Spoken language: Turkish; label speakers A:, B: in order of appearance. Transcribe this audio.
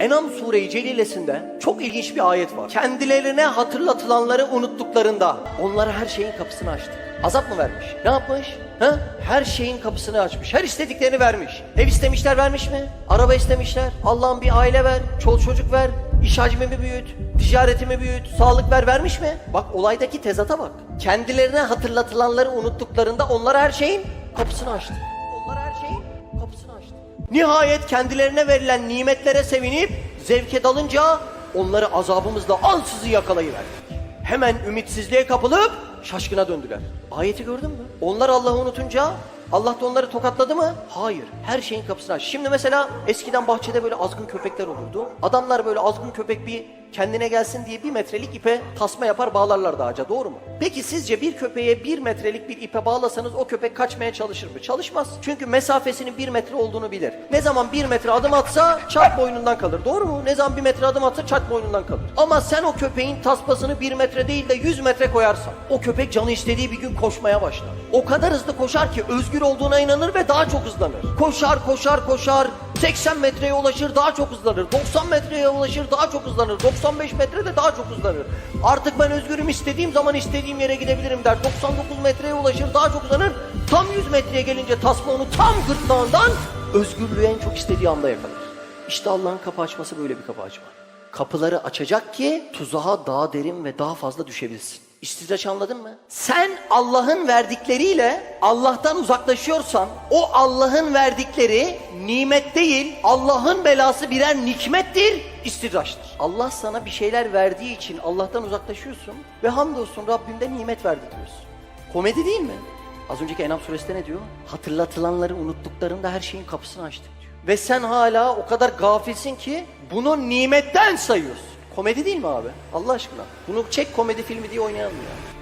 A: Enam Sure-i Celilesinde çok ilginç bir ayet var. Kendilerine hatırlatılanları unuttuklarında onlara her şeyin kapısını açtı. Azap mı vermiş? Ne yapmış? Ha? Her şeyin kapısını açmış. Her istediklerini vermiş. Ev istemişler vermiş mi? Araba istemişler. Allah'ım bir aile ver, çoluk çocuk ver, iş hacmimi büyüt, ticaretimi büyüt, sağlık ver vermiş mi? Bak olaydaki tezata bak. Kendilerine hatırlatılanları unuttuklarında onlara her şeyin kapısını açtı. Onlara her şeyin kapısını açtı. Nihayet kendilerine verilen nimetlere sevinip zevke dalınca onları azabımızla ansızı yakalayıverdik. Hemen ümitsizliğe kapılıp şaşkına döndüler. Ayeti gördün mü? Onlar Allah'ı unutunca Allah da onları tokatladı mı? Hayır. Her şeyin kapısını aç. Şimdi mesela eskiden bahçede böyle azgın köpekler olurdu. Adamlar böyle azgın köpek bir kendine gelsin diye bir metrelik ipe tasma yapar bağlarlardı ağaca doğru mu? Peki sizce bir köpeğe bir metrelik bir ipe bağlasanız o köpek kaçmaya çalışır mı? Çalışmaz. Çünkü mesafesinin bir metre olduğunu bilir. Ne zaman bir metre adım atsa çat boynundan kalır doğru mu? Ne zaman bir metre adım atsa çat boynundan kalır. Ama sen o köpeğin tasmasını bir metre değil de yüz metre koyarsan o köpek canı istediği bir gün koşmaya başlar. O kadar hızlı koşar ki özgür olduğuna inanır ve daha çok hızlanır. Koşar koşar koşar 80 metreye ulaşır daha çok hızlanır. 90 metreye ulaşır daha çok hızlanır. 95 metrede daha çok hızlanır. Artık ben özgürüm istediğim zaman istediğim yere gidebilirim der. 99 metreye ulaşır daha çok hızlanır. Tam 100 metreye gelince tasma onu tam gırtlağından özgürlüğü en çok istediği anda yakalar. İşte Allah'ın kapı açması böyle bir kapı açma. Kapıları açacak ki tuzağa daha derin ve daha fazla düşebilsin. İstidraç anladın mı? Sen Allah'ın verdikleriyle Allah'tan uzaklaşıyorsan o Allah'ın verdikleri nimet değil Allah'ın belası birer nikmettir, istidraçtır. Allah sana bir şeyler verdiği için Allah'tan uzaklaşıyorsun ve hamdolsun Rabbimde nimet verdi diyorsun. Komedi değil mi? Az önceki Enam suresinde ne diyor? Hatırlatılanları unuttuklarında her şeyin kapısını açtık diyor. Ve sen hala o kadar gafilsin ki bunu nimetten sayıyorsun. Komedi değil mi abi? Allah aşkına. Bunu çek komedi filmi diye oynayalım ya.